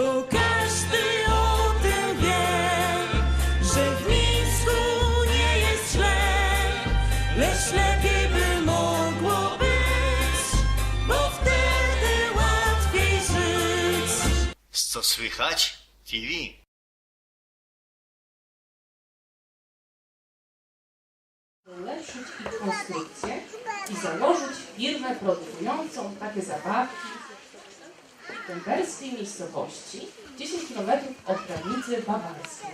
bo każdy o tym wie, że w Mińsku nie jest źle, lecz lepiej by mogło być, bo wtedy łatwiej żyć. Co słychać? TV. ulepszyć ich konstrukcję i założyć firmę produkującą takie zabawki w temperskiej miejscowości 10 km od granicy bawarskiej.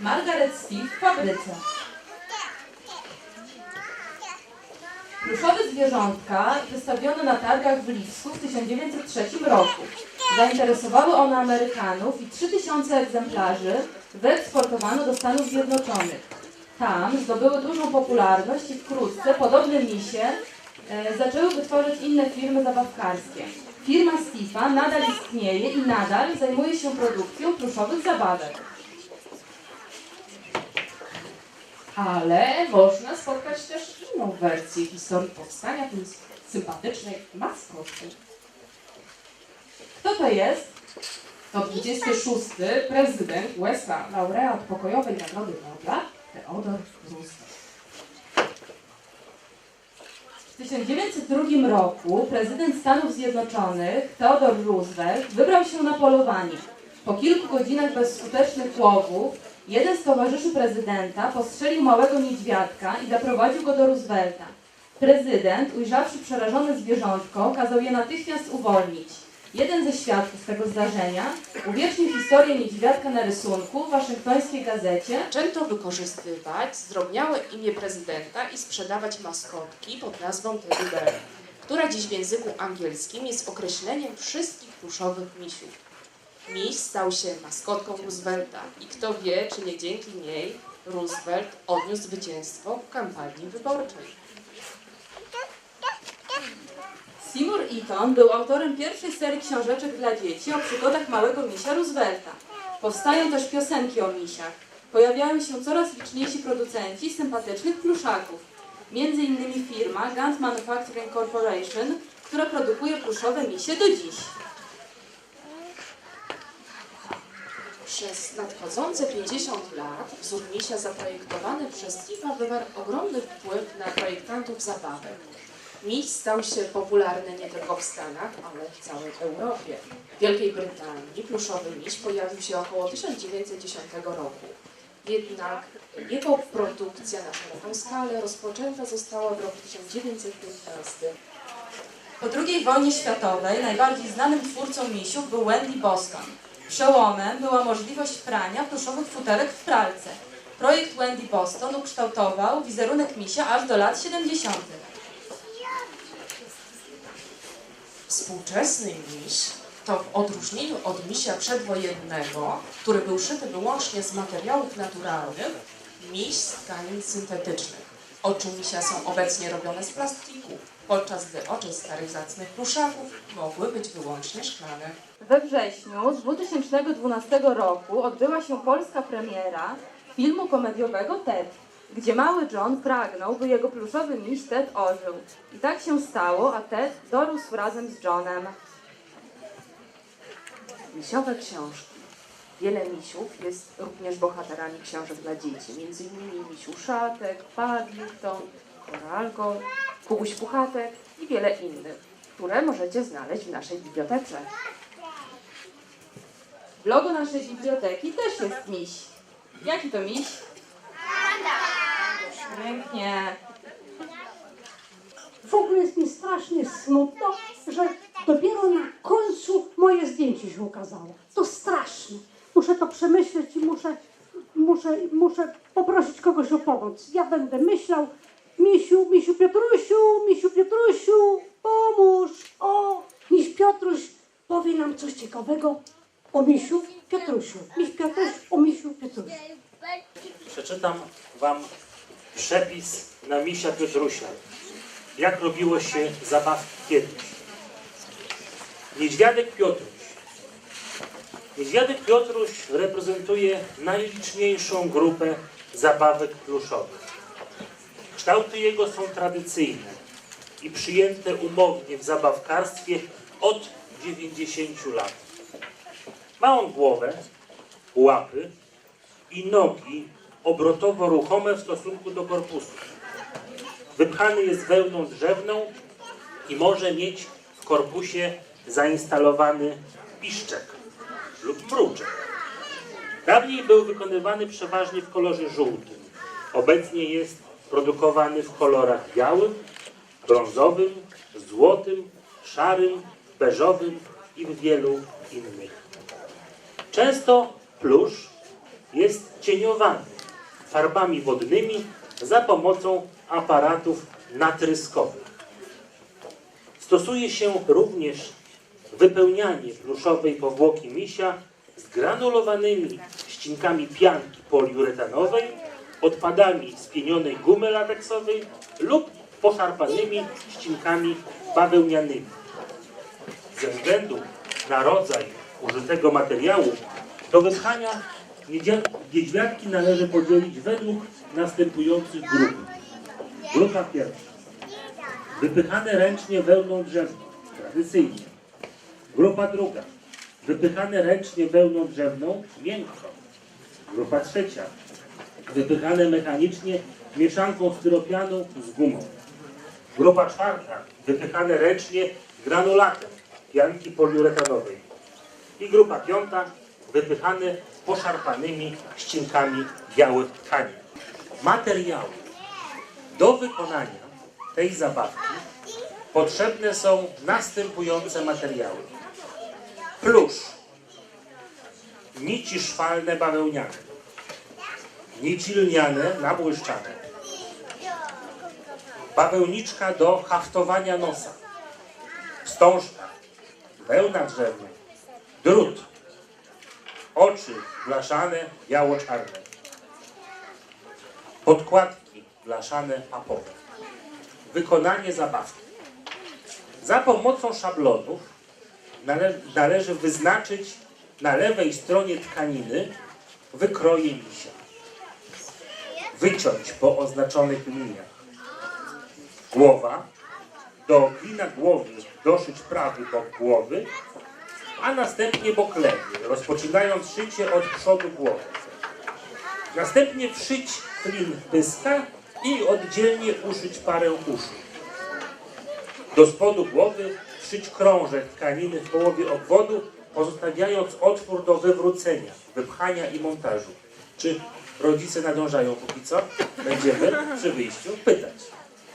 Margaret Steve w fabryce. Pluszowe zwierzątka wystawiono na targach w Lipsku w 1903 roku. Zainteresowały one Amerykanów i 3000 egzemplarzy wyeksportowano do Stanów Zjednoczonych. Tam zdobyły dużą popularność i wkrótce podobne misie e, zaczęły wytworzyć inne firmy zabawkarskie. Firma Stifa nadal istnieje i nadal zajmuje się produkcją pluszowych zabawek. Ale można spotkać też inną wersję historii powstania tej sympatycznej maskotki. Kto to jest? To 26. prezydent USA, laureat pokojowej Nagrody Nobla, Theodor Roosevelt. W 1902 roku prezydent Stanów Zjednoczonych Theodor Roosevelt wybrał się na polowanie. Po kilku godzinach bezskutecznych łowów jeden z towarzyszy prezydenta postrzelił małego niedźwiadka i zaprowadził go do Roosevelta. Prezydent, ujrzawszy przerażone zwierzątko, kazał je natychmiast uwolnić. Jeden ze świadków tego zdarzenia uwiecznił historię niedźwiadka na rysunku w waszyngtońskiej gazecie. Zaczęto wykorzystywać zdrobniałe imię prezydenta i sprzedawać maskotki pod nazwą Teddy Bear, która dziś w języku angielskim jest określeniem wszystkich pluszowych misiów. Miś stał się maskotką Roosevelta i kto wie, czy nie dzięki niej Roosevelt odniósł zwycięstwo w kampanii wyborczej. Seymour Eaton był autorem pierwszej serii książeczek dla dzieci o przygodach małego misia Roosevelta. Powstają też piosenki o misiach. Pojawiają się coraz liczniejsi producenci sympatycznych pluszaków. Między innymi firma Gant Manufacturing Corporation, która produkuje pluszowe misie do dziś. Przez nadchodzące 50 lat wzór misia zaprojektowany przez Steve'a wywarł ogromny wpływ na projektantów zabawek. Miś stał się popularny nie tylko w Stanach, ale w całej Europie. W Wielkiej Brytanii pluszowy miś pojawił się około 1910 roku. Jednak jego produkcja na szeroką skalę rozpoczęta została w roku 1915. Po II wojnie światowej najbardziej znanym twórcą misiów był Wendy Boston. Przełomem była możliwość prania pluszowych futerek w pralce. Projekt Wendy Boston ukształtował wizerunek misia aż do lat 70. Współczesny miś to w odróżnieniu od misia przedwojennego, który był szyty wyłącznie z materiałów naturalnych, miś z tkanin syntetycznych. Oczy misia są obecnie robione z plastiku, podczas gdy oczy starych zacnych pluszaków mogły być wyłącznie szklane. We wrześniu 2012 roku odbyła się polska premiera filmu komediowego Ted, gdzie mały John pragnął, by jego pluszowy miś Ted ożył. I tak się stało, a Ted dorósł razem z Johnem. Misiowe książki. Wiele misiów jest również bohaterami książek dla dzieci, między innymi misiu Szatek, Paddington, Koralgo, Kubuś Puchatek i wiele innych, które możecie znaleźć w naszej bibliotece. W logo naszej biblioteki też jest miś. Jaki to miś? Pięknie. W ogóle jest mi strasznie smutno, że dopiero na końcu moje zdjęcie się ukazało. To straszne. Muszę to przemyśleć i muszę, muszę, muszę poprosić kogoś o pomoc. Ja będę myślał, Misiu, Misiu Piotrusiu, Misiu Piotrusiu, pomóż. O, Miś Piotruś powie nam coś ciekawego o Misiu Piotrusiu. Miś Piotruś o Misiu Piotrusiu. Przeczytam Wam przepis na misia Piotrusia. Jak robiło się zabawki kiedyś. Niedźwiadek Piotruś. Niedźwiadek Piotruś reprezentuje najliczniejszą grupę zabawek pluszowych. Kształty jego są tradycyjne i przyjęte umownie w zabawkarstwie od 90 lat. Ma on głowę, łapy i nogi obrotowo ruchome w stosunku do korpusu. Wypchany jest wełną drzewną i może mieć w korpusie zainstalowany piszczek lub mruczek. Dawniej był wykonywany przeważnie w kolorze żółtym. Obecnie jest produkowany w kolorach białym, brązowym, złotym, szarym, beżowym i w wielu innych. Często plusz jest cieniowany farbami wodnymi za pomocą aparatów natryskowych. Stosuje się również wypełnianie pluszowej powłoki misia z granulowanymi ścinkami pianki poliuretanowej, odpadami spienionej gumy lateksowej lub poszarpanymi ścinkami bawełnianymi. Ze względu na rodzaj użytego materiału do wypchania niedźwiadki należy podzielić według następujących grup. Grupa pierwsza. Wypychane ręcznie wełną drzewną, tradycyjnie. Grupa druga. Wypychane ręcznie wełną drzewną, miękko. Grupa trzecia. Wypychane mechanicznie mieszanką styropianu z gumą. Grupa czwarta. Wypychane ręcznie granulatem pianki poliuretanowej. I grupa piąta. Wypychane poszarpanymi ścinkami białych tkanin. Materiały. Do wykonania tej zabawki potrzebne są następujące materiały. Plusz, nici szwalne bawełniane, nici lniane nabłyszczane, bawełniczka do haftowania nosa, wstążka, wełna drzewna, drut, oczy blaszane biało-czarne, podkładki blaszane papowe. Wykonanie zabawki. Za pomocą szablonów nale należy wyznaczyć na lewej stronie tkaniny wykroje misia. Wyciąć po oznaczonych liniach. Głowa. Do klina głowy doszyć prawy bok głowy, a następnie bok lewy, rozpoczynając szycie od przodu głowy. Następnie wszyć klin pyska i oddzielnie uszyć parę uszu. Do spodu głowy wszyć krążek tkaniny w połowie obwodu, pozostawiając otwór do wywrócenia, wypchania i montażu. Czy rodzice nadążają póki co? Będziemy przy wyjściu pytać.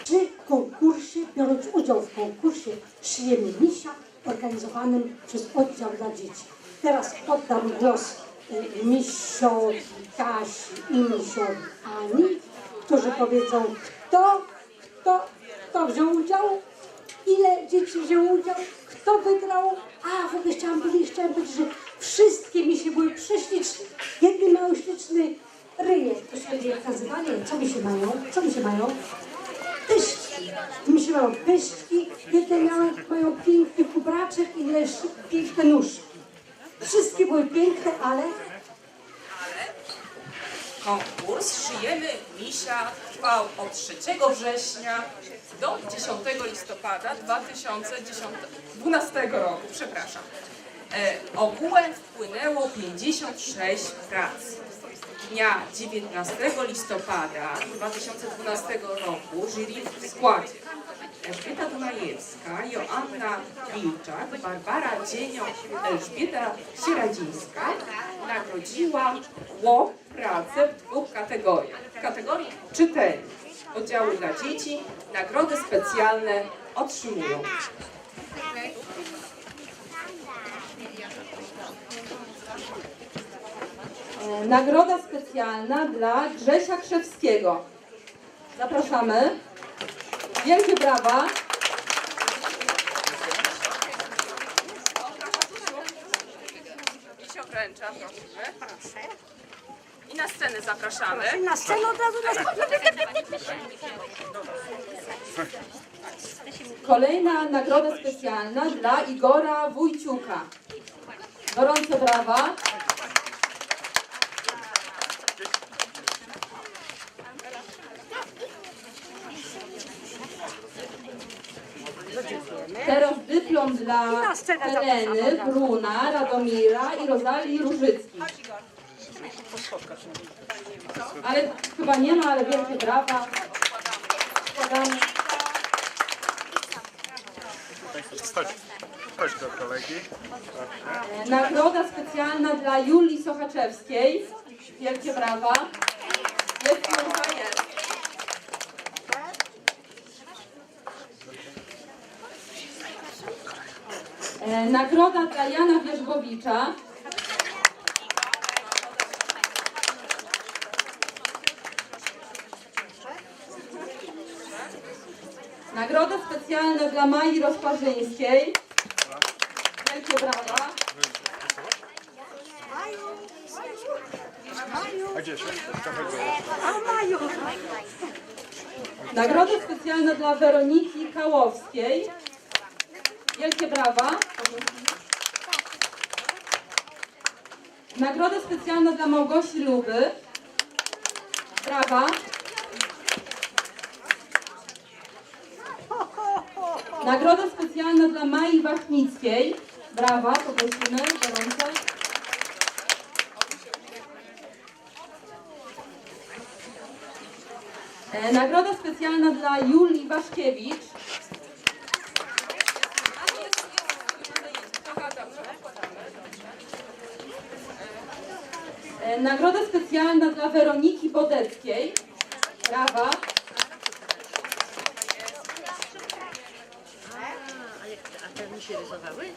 Przy konkursie, biorąc udział w konkursie Szyjemy Misia, organizowanym przez oddział dla dzieci. Teraz oddam głos y, misiowi Kasi i misiowi Ani, którzy powiedzą, kto, kto, kto wziął udział, ile dzieci wzięło udział, kto wygrał. A, w ogóle chciałam powiedzieć, chciałam powiedzieć, że wszystkie misie były prześliczne. Jedni mają śliczny ryjek, to się będzie nazywanie, co mi się mają, co mi się mają? pyszki. Mi się mają pyszki, jedne miały, mają piękny kubraczek, inne sz- piękne nóżki. Wszystkie były piękne, ale Konkurs Szyjemy Misia trwał od 3 września do 10 listopada 2012 roku. Przepraszam. E, ogółem wpłynęło 56 prac. Dnia 19 listopada 2012 roku jury w składzie Elżbieta Dunajewska, Joanna Wilczak, Barbara Dzienio, Elżbieta Sieраdzińska nagrodziła ło pracę w dwóch kategoriach. W kategorii czytelnik oddziału dla dzieci nagrody specjalne otrzymują Nagroda specjalna dla Grzesia Krzewskiego. Zapraszamy. Wielkie brawa. I się wręcza, prosimy. I na scenę zapraszamy. na scenę od razu na Kolejna nagroda specjalna dla Igora Wójciuka. Gorące brawa. Teraz dyplom dla Heleny. Bruna, Radomira i Rozalii Różyckiej. Ale chyba nie ma, ale wielkie brawa. Składamy. Chodź, do kolegi. E, Nagroda specjalna dla Julii Sochaczewskiej. Wielkie brawa. Jest Julka, jest. E, Nagroda dla Jana Wierzbowicza. Nagroda specjalna dla Mai Rozparzyńskiej. Wielkie brawa. Nagroda specjalna dla Weroniki Kałowskiej. Wielkie brawa. Nagroda specjalna dla Małgosi Luby. Brawa. Nagroda specjalna dla Mai Wachnickiej. Brawa, poprosimy gorąco. E, Nagroda specjalna dla Julii Waszkiewicz. Nagroda specjalna dla Weroniki Bodeckiej. Brawa.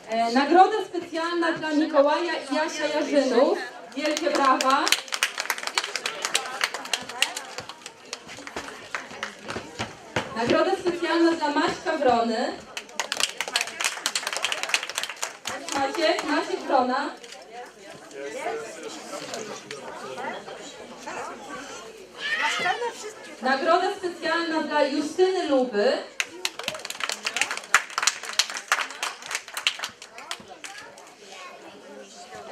E, Nagroda specjalna dla Mikołaja i Jasia Jarzynów. Wielkie brawa. Nagroda specjalna dla Maćka Wrony. Maciek, Maciek Wrona. Nagroda specjalna dla Justyny Luby.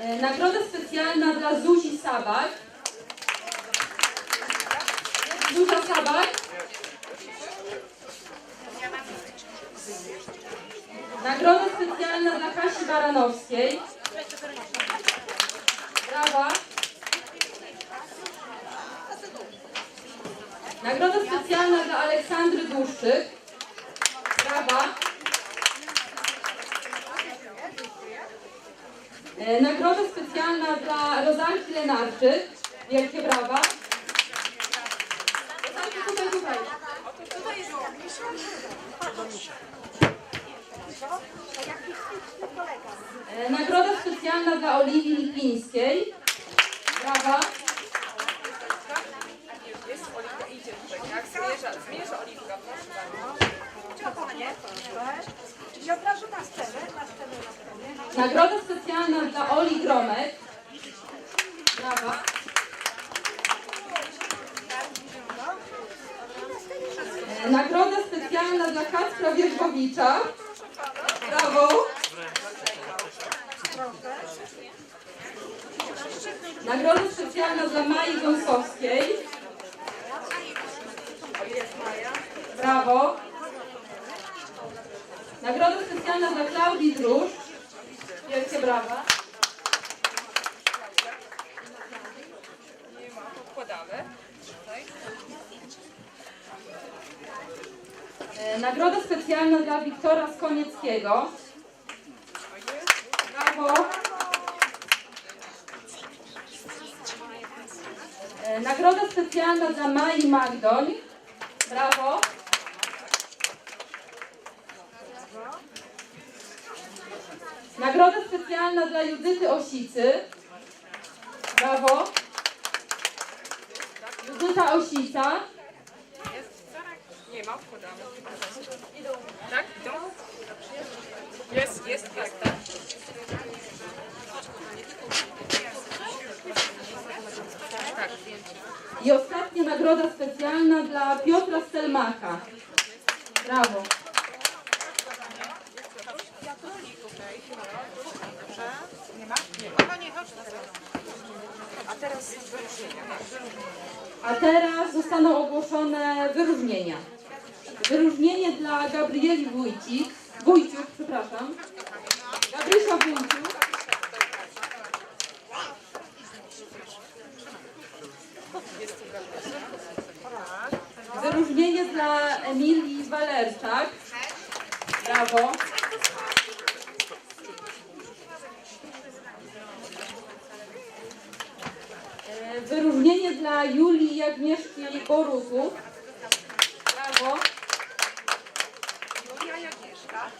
E, Nagroda specjalna dla Zuzi Sabak. Zuzia Sabak. Nagroda specjalna dla Kasi Baranowskiej. Brawa. Nagroda specjalna dla Aleksandry Dłuszczyk. Brawa. E, Nagroda specjalna dla Rozalki Lenarczyk. Wielkie brawa. E, Nagroda specjalna dla Oliwii Lipińskiej. Brawa. Jest Oliwka, idzie tutaj, tak? Zmierza, zmierza Oliwka, proszę bardzo. Zapraszam na scenę, na scenę, na scenę. Nagroda specjalna dla Oli Gromek. Brawa. E, Nagroda specjalna dla Kacpra Wierzbowicza. Brawo. Nagroda specjalna dla Mai Gąsowskiej. Brawo. Nagroda specjalna dla Klaudii Drusz. Brawa. Nie ma, podkładamy. E, Nagroda specjalna dla Wiktora Skonieckiego. Brawo. E, Nagroda specjalna dla Mai Magdoń. Brawo. Specjalna dla Judyty Osicy. Brawo. Judyta Osica. Nie ma, odkładamy. Tak? Idą? Jest, jest, jest, tak. Tak, I ostatnia nagroda specjalna dla Piotra Stelmaka. Brawo. A teraz zostaną ogłoszone wyróżnienia. Wyróżnienie dla Gabrieli Wójcik, Wójciuk, przepraszam. Marysia Wójciuk. Wyróżnienie dla Emilii Walerczak. Brawo. Wyróżnienie dla Julii i Agnieszki Borusów. Brawo. Julia i Agnieszka.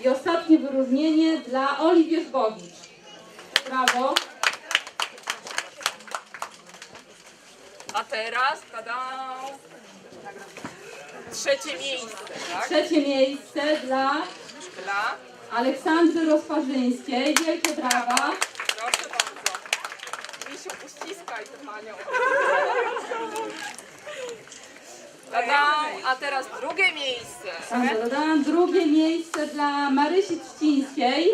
I ostatnie wyróżnienie dla Oli Wierzbowicz. Brawo. A teraz, tada, trzecie miejsce, tak? Trzecie miejsce dla Dla, Aleksandry Rozparzyńskiej. Wielkie brawa. proszę bardzo. Misiu, uściskaj tę panią. A teraz drugie miejsce. Dobra, Drugie miejsce dla Marysi Trzcińskiej.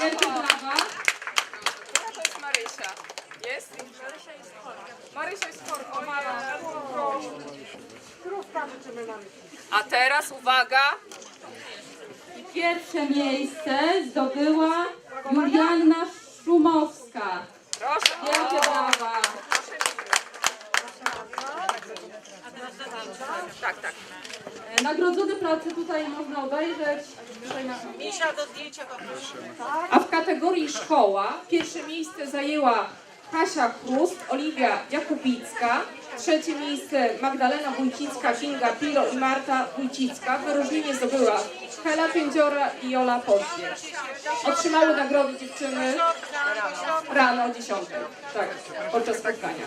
Wielkie brawa. Która to jest Marysia? Jest? Marysia jest chora. Marysia jest chora. O proszę. A teraz uwaga. Pierwsze miejsce zdobyła Julianna Szumowska. Proszę. Wielkie brawa. Tak, tak. E, Nagrodzone prace tutaj można obejrzeć. A w kategorii szkoła pierwsze miejsce zajęła Kasia Chrust, Oliwia Jakubicka, trzecie miejsce Magdalena Wójcicka, Kinga Pilo i Marta Wójcicka. Wyróżnienie zdobyła Hela Piędziora i Jola Poświeć. Otrzymały nagrody dziewczyny rano o 10. Tak, podczas spotkania.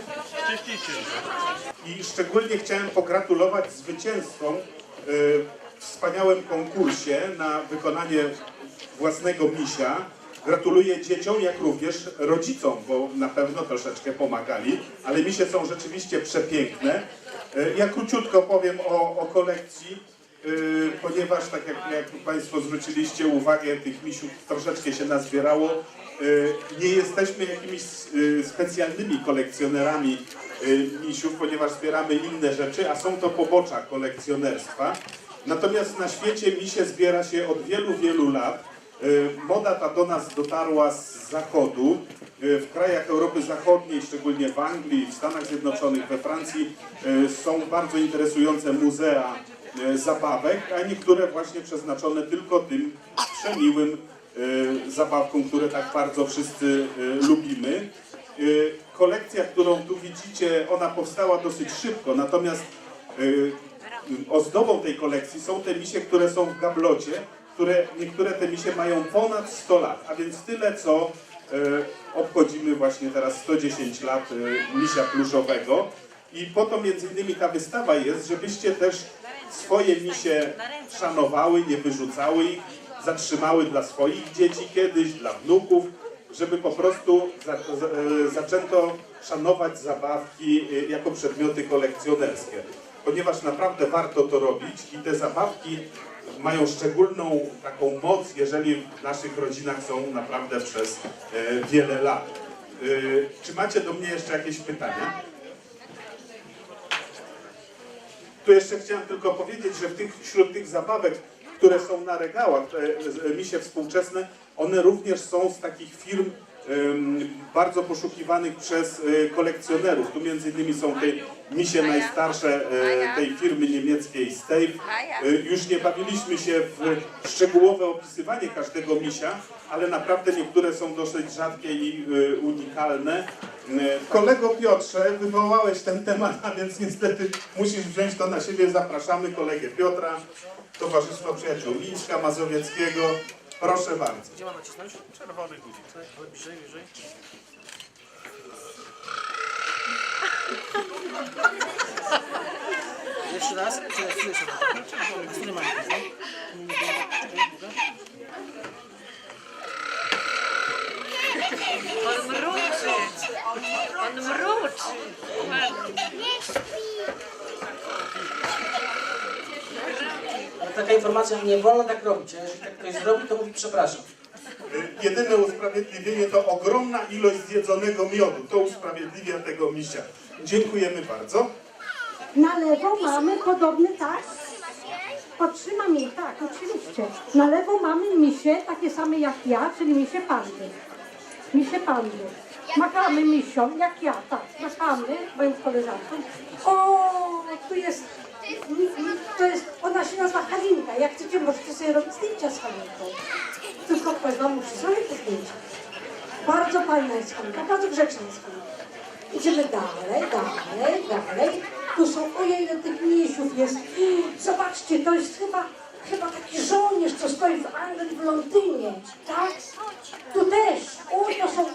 I szczególnie chciałem pogratulować zwycięzcom y, w wspaniałym konkursie na wykonanie własnego misia. Gratuluję dzieciom, jak również rodzicom, bo na pewno troszeczkę pomagali, ale misie są rzeczywiście przepiękne. Y, Ja króciutko powiem o, o kolekcji, y, ponieważ tak jak, jak Państwo zwróciliście uwagę, tych misiów troszeczkę się nazbierało. Y, Nie jesteśmy jakimiś specjalnymi kolekcjonerami misiów, ponieważ zbieramy inne rzeczy, a są to pobocza kolekcjonerstwa. Natomiast na świecie misie zbiera się od wielu, wielu lat. Y, Moda ta do nas dotarła z zachodu. Y, W krajach Europy Zachodniej, szczególnie w Anglii, w Stanach Zjednoczonych, we Francji y, są bardzo interesujące muzea zabawek, a niektóre właśnie przeznaczone tylko tym przemiłym zabawkom, które tak bardzo wszyscy lubimy. Kolekcja, którą tu widzicie, ona powstała dosyć szybko, natomiast ozdobą tej kolekcji są te misie, które są w gablocie, które niektóre te misie mają ponad 100 lat, a więc tyle co e, obchodzimy właśnie teraz 110 lat e, misia pluszowego. I po to między innymi ta wystawa jest, żebyście też swoje misie szanowały, nie wyrzucały ich, zatrzymały dla swoich dzieci kiedyś, dla wnuków, żeby po prostu za, za, e, zaczęto szanować zabawki e, jako przedmioty kolekcjonerskie. Ponieważ naprawdę warto to robić i te zabawki mają szczególną taką moc, jeżeli w naszych rodzinach są naprawdę przez e, wiele lat. E, czy macie do mnie jeszcze jakieś pytania? Tu jeszcze chciałem tylko powiedzieć, że tych, wśród tych zabawek, które są na regałach, z- misie współczesne, one również są z takich firm bardzo poszukiwanych przez e, kolekcjonerów. Tu między innymi są te misie najstarsze e, tej firmy niemieckiej Stave. E, Już nie bawiliśmy się w szczegółowe opisywanie każdego misia, ale naprawdę niektóre są dosyć rzadkie i unikalne. Kolego Piotrze, wywołałeś ten temat, a więc niestety musisz wziąć to na siebie. Zapraszamy kolegę Piotra, Towarzystwo Przyjaciół Mińska Mazowieckiego. Proszę bardzo. Czerwony guzik. Ale bliżej, bliżej. Jeszcze raz, Z której mamy mikrofon? On mruczy. On mruczy. No, taka informacja, nie wolno tak robić. a Jeżeli tak ktoś zrobi, to mówi przepraszam. Jedyne usprawiedliwienie to ogromna ilość zjedzonego miodu. To usprawiedliwia tego misia. Dziękujemy bardzo. Na lewo mamy podobny tak. Podtrzymam jej, tak, oczywiście. Na lewo mamy misie, takie same jak ja, czyli misie pandy. Misie pandy. Machamy misią, jak ja, tak. Machamy moją koleżanką. O, tu jest, to jest, ona się nazywa Halinka. Jak chcecie, możecie sobie robić zdjęcia z Halinką. Tylko ktoś wam musi zrobić te zdjęcia. Bardzo fajna jest Halinka, bardzo grzeczna jest Halinka. Idziemy dalej, dalej, dalej. Tu są, ojej, ile tych misiów jest. Zobaczcie, to jest chyba, chyba taki żołnierz, co stoi w Anglii, w Londynie. Tak? Tu też. O, to są,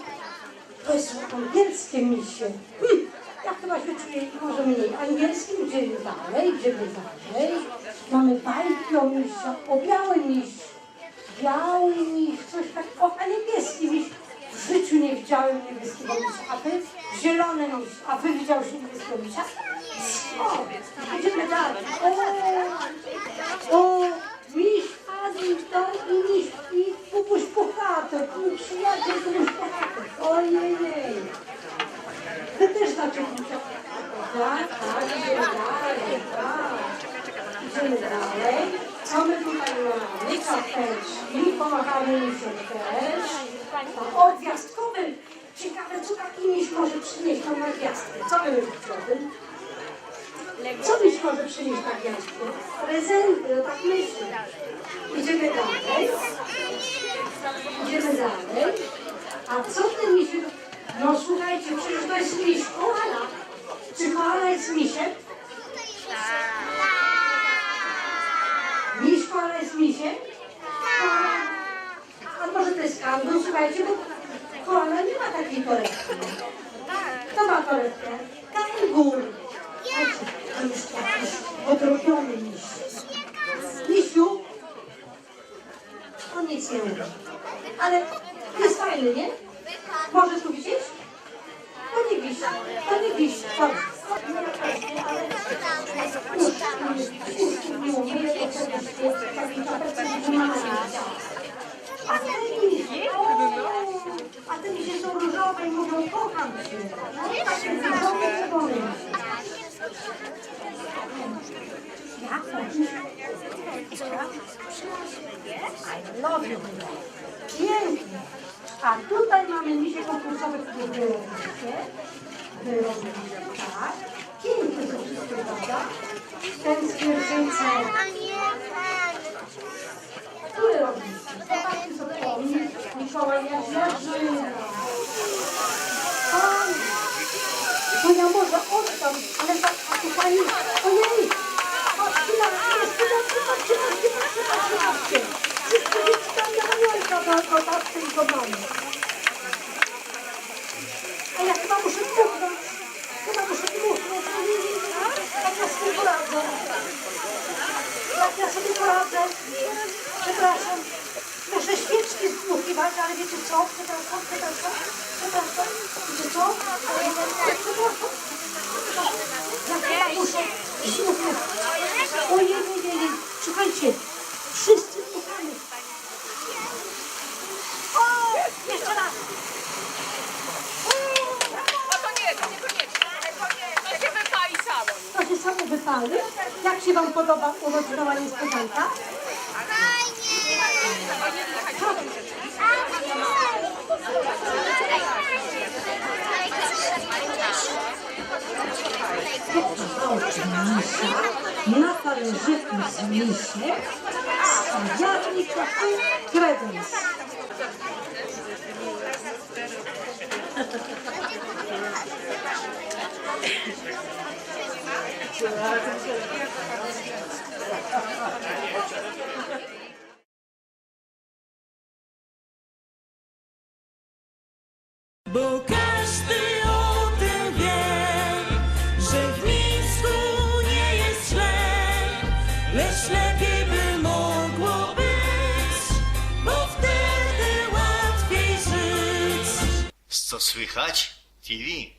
to są angielskie misie. Hm, ja chyba się czuję może mniej angielskim. Idziemy dalej, idziemy dalej. Mamy bajki o misiach, o biały miś. Biały miś, coś tak, o, a niebieski miś. W życiu nie widziałem niebieskiego misia. A wy? Zielony miś. A wy widziałeś niebieskiego misia? O, idziemy dalej. O, o, miś Paddington i miś i Pupuś Puchatek. Mój przyjaciel Pupuś Puchatek. Ojej. Wy też misia. Tak, tak, idziemy dalej. Tak. Idziemy dalej. Co my tutaj mamy? Czapeczki. Pomagamy misiom też. O, gwiazdkowy. Ciekawe, co taki miś może przynieść nam na gwiazdkę. Co wy myślicie o tym? Co byś może przynieść na gwiazdkę? Prezenty, no tak myślę. Idziemy dalej. Idziemy dalej. A co ten misiek? No słuchajcie, przecież to jest miś koala. Czy koala jest misiem? Miś koala jest misiem? Koala. A może to jest kangur? Słuchajcie, bo koala nie ma takiej torebki. Kto ma torebkę? Kangur. To jest jakiś odrobiony miś. Misiu, on nic nie mówi. Ale jest fajny, nie? Może tu widzieć? To nie wisi, to nie wisi. Dobrze. Nie ma. A te misie, a te misie są różowe i mówią kocham cię. Takie. Jak chodzisz? I love you. Pięknie. A tutaj mamy misie konkursowe, które wyrobiliście. Wyrobiliście, tak. Pięknie to wszystko, prawda? Ten zwierzęce. Który robiliście? Zobaczcie sobie, o, Mi- Mikołaj Jarzyna. Fajnie. To ja może oddam, ale tak, a tu pani, ojej, patrzcie na, patrzcie, patrzcie, patrzcie, patrzcie, Karena kau. Na talerzyku z misiem, jarnik i kredens. Bo Co słychać? TV.